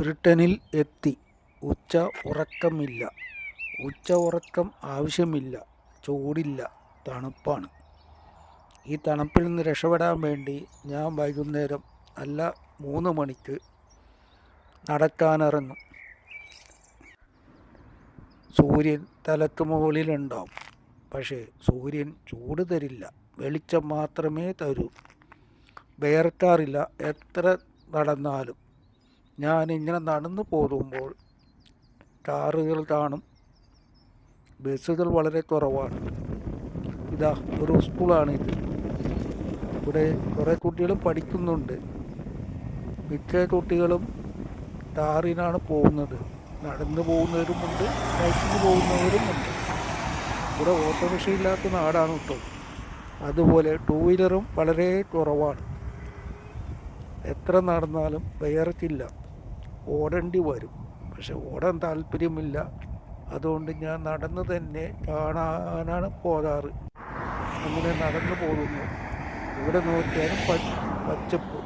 ബ്രിട്ടനിൽ എത്തി. ഉച്ച ഉറക്കമില്ല. ഉച്ച ഉറക്കം ആവശ്യമില്ല. ചൂടില്ല. തണുപ്പാണ്. ഈ തണുപ്പിൽ നിന്ന് രക്ഷപ്പെടാൻ വേണ്ടി ഞാൻ വൈകുന്നേരം അല്ല മൂന്ന് മണിക്ക് നടക്കാനിറങ്ങും. സൂര്യൻ തലക്ക് മുകളിലുണ്ടാവും. പക്ഷേ സൂര്യൻ ചൂട് തരില്ല. വെളിച്ചം മാത്രമേ തരൂ. വേർക്കാറില്ല. എത്ര നടന്നാലും. ഞാൻ ഇങ്ങനെ നടന്നു പോകുമ്പോൾ കാറുകൾ കാണും. ബസ്സുകൾ വളരെ കുറവാണ്. ഇതാ ഒരു സ്കൂളാണ് ഇത്. ഇവിടെ കുറേ കുട്ടികൾ പഠിക്കുന്നുണ്ട്. മിക്ക കുട്ടികളും കാറിനാണ് പോകുന്നത്. നടന്നു പോകുന്നവരുമുണ്ട് ബൈക്കിന് പോകുന്നവരുമുണ്ട് ഇവിടെ ഓട്ടോറിക്ഷ ഇല്ലാത്ത നാടാണ് കേട്ടോ. അതുപോലെ ടൂ വീലറും വളരെ കുറവാണ്. എത്ര നടന്നാലും വിയർക്കില്ല ഓടേണ്ടി വരും. പക്ഷെ ഓടാൻ താല്പര്യമില്ല. അതുകൊണ്ട് ഞാൻ നടന്ന് തന്നെ കാണാനാണ് പോകാറ്. അങ്ങനെ നടന്നു പോകുന്നു. ഇവിടെ നോക്കിയാലും പച്ചപ്പ്.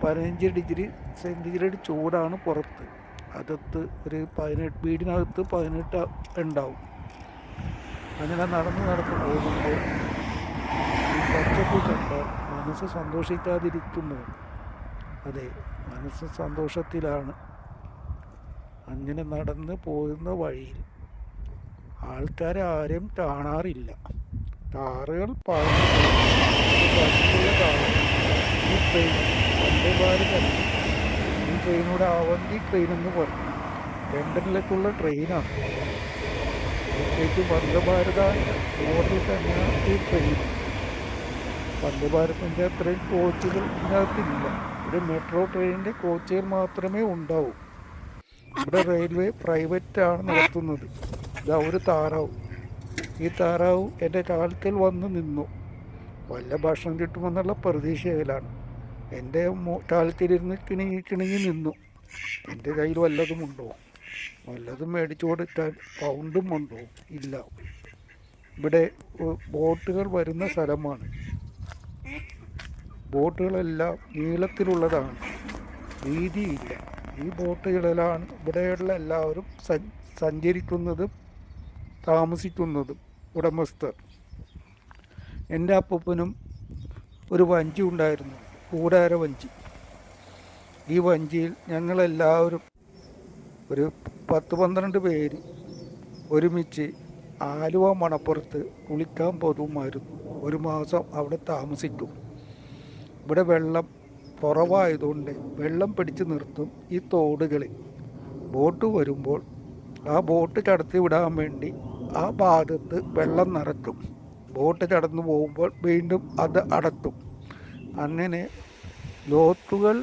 പതിനഞ്ച് ഡിഗ്രി സെന്റിഗ്രേഡ് ചൂടാണ് പുറത്ത്. അകത്ത് ഒരു പതിനെട്ട് വീടിനകത്ത് പതിനെട്ട് ഉണ്ടാവും. അങ്ങനെ നടന്ന് നടന്ന് പോകുമ്പോൾ പച്ചപ്പ് കണ്ടാൽ മനസ്സ് സന്തോഷിക്കാതിരിക്കുന്നു. അതെ മനസ്സ് സന്തോഷത്തിലാണ് അങ്ങനെ നടന്ന് പോകുന്ന വഴിയിൽ ആൾക്കാരെ ആരെയും കാണാറില്ല കാറുകൾ പറഞ്ഞു ഈ ട്രെയിനോട് അവന്തി ട്രെയിൻ എന്ന് പറഞ്ഞു ലണ്ടനിലേക്കുള്ള ട്രെയിനാണ് പ്രത്യേകിച്ച് വന്ദേ ഭാരത മോഡൽ തന്നെയാണ് ഈ ട്രെയിൻ വന്ദേ ഭാരതിന്റെ അത്രയും കോച്ചുകൾ ഇതിനകത്തില്ല ഒരു മെട്രോ ട്രെയിനിന്റെ കോച്ചുകൾ മാത്രമേ ഉണ്ടാവൂ. ഇവിടെ റെയിൽവേ പ്രൈവറ്റ് ആണ് നടത്തുന്നത്. ഇതാ ഒരു താറാവ്. ഈ താറാവ് എന്റെ കാൽക്കൽ വന്ന് നിന്നു. വല്ല ഭക്ഷണം കിട്ടുമെന്നുള്ള പ്രതീക്ഷയിലാണ്. എന്റെ കാൽക്കലിരുന്ന് കിണങ്ങി കിണുങ്ങി നിന്നു. എന്റെ കയ്യിൽ വല്ലതും ഉണ്ടോ? വല്ലതും മേടിച്ചു കൊടുത്താൽ പൗണ്ടും ഉണ്ടോ? ഇല്ല. ഇവിടെ ബോട്ടുകൾ വരുന്ന സ്ഥലമാണ്. ബോട്ടുകളെല്ലാം നീളത്തിലുള്ളതാണ്. വീതിയില്ല. ഈ ബോട്ടുകളിലാണ് ഇവിടെയുള്ള എല്ലാവരും സഞ്ചരിക്കുന്നതും താമസിക്കുന്നതും ഉടമസ്ഥർ. എന്റെ അപ്പൂപ്പനും ഒരു വഞ്ചി ഉണ്ടായിരുന്നു കൂടാര വഞ്ചി. ഈ വഞ്ചിയിൽ ഞങ്ങളെല്ലാവരും ഒരു പത്ത് പന്ത്രണ്ട് പേര് ഒരുമിച്ച് ആലുവ മണപ്പുറത്ത് കുളിക്കാൻ പോകുമായിരുന്നു. ഒരു മാസം അവിടെ താമസിക്കും. ഇവിടെ വെള്ളം കുറവായതുകൊണ്ട് വെള്ളം പിടിച്ചു നിർത്തും ഈ തോടുകളിൽ. ബോട്ട് വരുമ്പോൾ ആ ബോട്ട് കടത്തി വിടാൻ വേണ്ടി ആ ഭാഗത്ത് വെള്ളം നിറക്കും ബോട്ട് കടന്നു പോകുമ്പോൾ വീണ്ടും അത് അടത്തും അങ്ങനെ ലോത്തുകൾ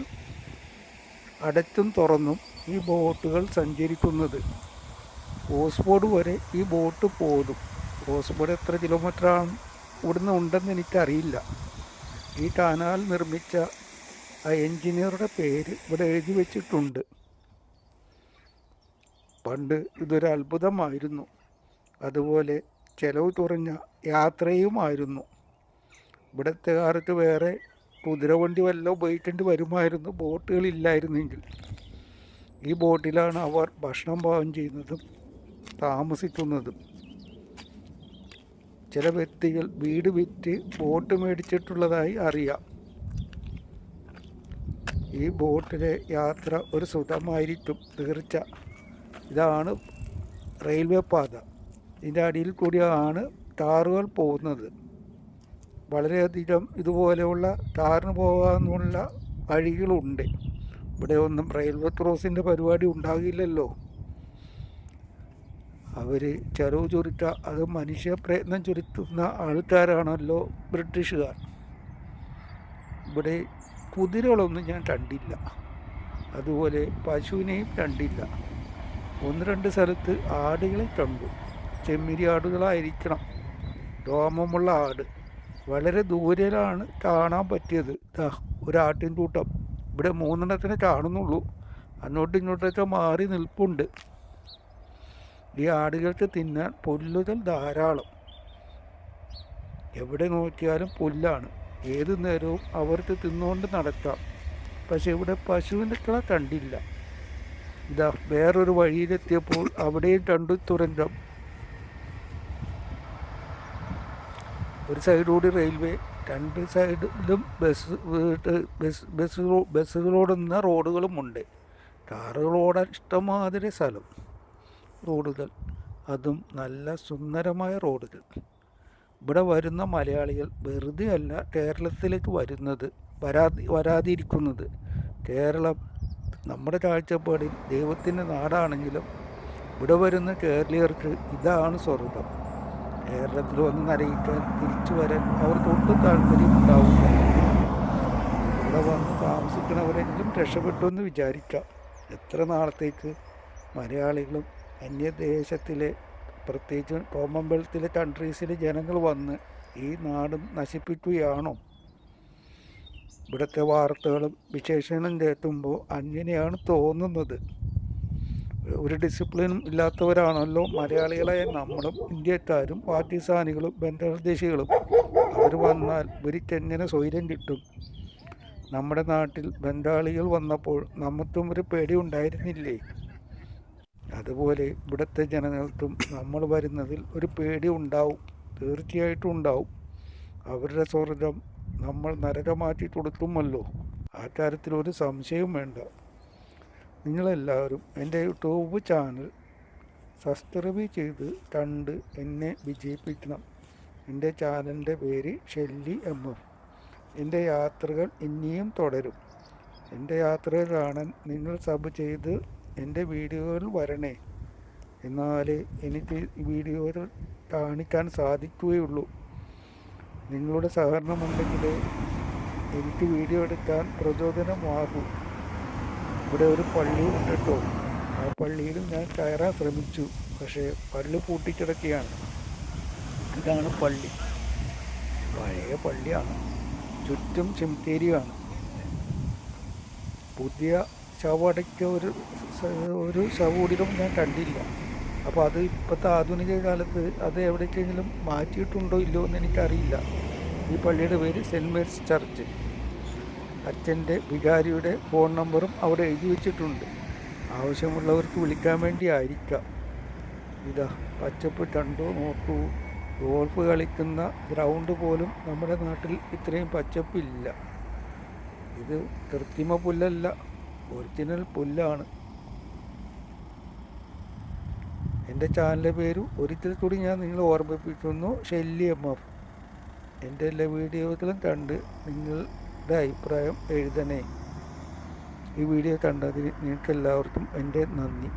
അടച്ചും തുറന്നും ഈ ബോട്ടുകൾ സഞ്ചരിക്കുന്നത്. ഓസ്ബോർഡ് വരെ ഈ ബോട്ട് പോകും ഓസ്ബോർഡ് എത്ര കിലോമീറ്ററാണ് ഇവിടുന്ന് ഉണ്ടെന്ന് എനിക്കറിയില്ല. ഈ കനാൽ നിർമ്മിച്ച ആ എഞ്ചിനീയറുടെ പേര് ഇവിടെ എഴുതി വച്ചിട്ടുണ്ട്. പണ്ട് ഇതൊരു അത്ഭുതമായിരുന്നു. അതുപോലെ ചെലവ് കുറഞ്ഞ യാത്രയുമായിരുന്നു. ഇവിടുത്തെ കാലത്ത് വേറെ കുതിരവണ്ടി വല്ല ഉപയോഗിക്കേണ്ടി വരുമായിരുന്നു ബോട്ടുകളില്ലായിരുന്നെങ്കിൽ ഈ ബോട്ടിലാണ് അവർ ഭക്ഷണം പാകം ചെയ്യുന്നതും താമസിക്കുന്നതും. ചില വ്യക്തികൾ വീട് വിറ്റ് ബോട്ട് മേടിച്ചിട്ടുള്ളതായി അറിയാം. ഈ ബോട്ടിലെ യാത്ര ഒരു സുഖമായിരിക്കും തീർച്ച. ഇതാണ് റെയിൽവേ പാത. ഇതിന്റെ അടിയിൽ കൂടിയാണ് താറുകൾ പോകുന്നത്. വളരെയധികം ഇതുപോലെയുള്ള താറിന് പോകാനുള്ള വഴികളുണ്ട്. ഇവിടെ ഒന്നും റെയിൽവേ ക്രോസിന്റെ പരിപാടി ഉണ്ടാകില്ലല്ലോ. അവർ ചെലവ് ചുരുക്കുക അത് മനുഷ്യ പ്രയത്നം ചുരുത്തുന്ന ആൾക്കാരാണല്ലോ ബ്രിട്ടീഷുകാർ. ഇവിടെ കുതിരകളൊന്നും ഞാൻ കണ്ടില്ല. അതുപോലെ പശുവിനെയും കണ്ടില്ല. ഒന്ന് രണ്ട് സ്ഥലത്ത് ആടുകളെ കണ്ടു. ചെമ്മിരി ആടുകളായിരിക്കണം. രോമമുള്ള ആട്. വളരെ ദൂരെയാണ് കാണാൻ പറ്റിയത്. ദാ ഒരാട്ടിൻ കൂട്ടം ഇവിടെ മൂന്നെണ്ണത്തിനെ കാണുന്നുള്ളൂ. അങ്ങോട്ടും ഇങ്ങോട്ടൊക്കെ മാറി നിൽപ്പുണ്ട്. ഈ ആടുകൾക്ക് തിന്നാൻ പുല്ലുകൾ ധാരാളം. എവിടെ നോക്കിയാലും പുല്ലാണ്. ഏത് നേരവും അവർക്ക് തിന്നുകൊണ്ട് നടക്കാം. പക്ഷെ ഇവിടെ പശുവിനെ കണ്ടില്ല. ഇതാ വേറൊരു വഴിയിലെത്തിയപ്പോൾ അവിടെയും കണ്ടു തുരങ്കം. ഒരു സൈഡുകൂടി റെയിൽവേ രണ്ട് സൈഡിലും ബസ് ബസ് ബസ് ബസ്സുകളോടുന്ന റോഡുകളുമുണ്ട്. കാറുകളോടാൻ ഇഷ്ടമാതിരി സ്ഥലം. റോഡുകൾ. അതും നല്ല സുന്ദരമായ റോഡുകൾ. ഇവിടെ വരുന്ന മലയാളികൾ വെറുതെ അല്ല കേരളത്തിലേക്ക് വരുന്നത് വരാതി വരാതിരിക്കുന്നത്. കേരളം നമ്മുടെ കാഴ്ചപ്പാടിൽ ദൈവത്തിന്റെ നാടാണെങ്കിലും ഇവിടെ വരുന്ന കേരളീയർക്ക് ഇതാണ് സ്വർഗം. കേരളത്തിൽ വന്ന് നരയിക്കാൻ തിരിച്ചു വരാൻ അവർക്ക് ഒട്ടും താല്പര്യമുണ്ടാവില്ല ഇവിടെ വന്ന് താമസിക്കണവരെങ്കിലും രക്ഷപ്പെട്ടു എന്ന് വിചാരിക്കാം. എത്ര നാളത്തേക്ക് മലയാളികളും അന്യദേശത്തിലെ പ്രത്യേകിച്ച് കോമൺവെൽത്തിലെ കൺട്രീസിലെ ജനങ്ങൾ വന്ന് ഈ നാടും നശിപ്പിക്കുകയാണോ? ഇവിടുത്തെ വാർത്തകളും വിശേഷങ്ങളും കേൾക്കുമ്പോൾ അങ്ങനെയാണ് തോന്നുന്നത്. ഒരു ഡിസിപ്ലിനും ഇല്ലാത്തവരാണല്ലോ മലയാളികളായ നമ്മളും ഇന്ത്യക്കാരും പാകിസ്ഥാനികളും ബംഗ്ലാദേശികളും. അവർ വന്നാൽ ഇവർക്കെങ്ങനെ സ്വൈര്യം കിട്ടും? നമ്മുടെ നാട്ടിൽ ബംഗാളികൾ വന്നപ്പോൾ നമുക്കും ഒരു പേടി ഉണ്ടായിരുന്നില്ലേ? അതുപോലെ ഇവിടുത്തെ ജനങ്ങൾക്കും നമ്മൾ വരുന്നതിൽ ഒരു പേടി ഉണ്ടാവും. തീർച്ചയായിട്ടും ഉണ്ടാവും. അവരുടെ സ്വർഗം നമ്മൾ നരകമാറ്റി കൊടുക്കുമല്ലോ ആ കാര്യത്തിൽ ഒരു സംശയവും വേണ്ട. നിങ്ങളെല്ലാവരും എന്റെ യൂട്യൂബ് ചാനൽ സബ്സ്ക്രൈബ് ചെയ്ത് കണ്ട് എന്നെ വിജയിപ്പിക്കണം. എന്റെ ചാനലിന്റെ പേര് ഷെല്ലി എം എഫ് എന്റെ യാത്രകൾ ഇനിയും തുടരും. എന്റെ യാത്രകൾ കാണാൻ നിങ്ങൾ സബ് ചെയ്ത് എന്റെ വീഡിയോകൾ വരണേ. എന്നാലേ എനിക്ക് വീഡിയോകൾ കാണിക്കാൻ സാധിക്കുകയുള്ളൂ. നിങ്ങളുടെ സഹകരണമുണ്ടെങ്കിൽ എനിക്ക് വീഡിയോ എടുക്കാൻ പ്രചോദനമാകും. ഇവിടെ ഒരു പള്ളി ഉണ്ട് കേട്ടോ. ആ പള്ളിയിലും ഞാൻ കയറാൻ ശ്രമിച്ചു. പക്ഷേ പള്ളി പൂട്ടിക്കിടക്കുകയാണ്. ഇതാണ് പള്ളി. പഴയ പള്ളിയാണ്. ചുറ്റും ചെമിത്തേരിയാണ്. പുതിയ ചവടയ്ക്ക് ഒരു ഒരു ശവകുടീരം ഞാൻ കണ്ടില്ല. അപ്പോൾ അത് ഇപ്പോഴത്തെ ആധുനിക കാലത്ത് അത് എവിടേക്കെങ്കിലും മാറ്റിയിട്ടുണ്ടോ ഇല്ലയോ എന്ന് എനിക്കറിയില്ല. ഈ പള്ളിയുടെ പേര് സെന്റ് മേരീസ് ചർച്ച്. അച്ഛന്റെ വികാരിയുടെ ഫോൺ നമ്പറും അവിടെ എഴുതി വെച്ചിട്ടുണ്ട്. ആവശ്യമുള്ളവർക്ക് വിളിക്കാൻ വേണ്ടി ആയിരിക്കാം. ഇതാ പച്ചപ്പ് കണ്ടോ നോക്കൂ. ഗോൾഫ് കളിക്കുന്ന ഗ്രൗണ്ട് പോലും നമ്മുടെ നാട്ടിൽ ഇത്രയും പച്ചപ്പില്ല. ഇത് കൃത്രിമ പുല്ലല്ല. ഒറിജിനൽ പുല്ലാണ്. എന്റെ ചാനലിന്റെ പേര് ഒരിക്കൽ കൂടി ഞാൻ നിങ്ങളെ ഓർമ്മിപ്പിക്കുന്നു ഷെല്ലി എം എഫ്. എന്റെ എല്ലാ വീഡിയോകളും കണ്ട് നിങ്ങളുടെ അഭിപ്രായം എഴുതണേ. ഈ വീഡിയോ കണ്ടതിന് നിങ്ങൾക്ക് എല്ലാവർക്കും എന്റെ നന്ദി.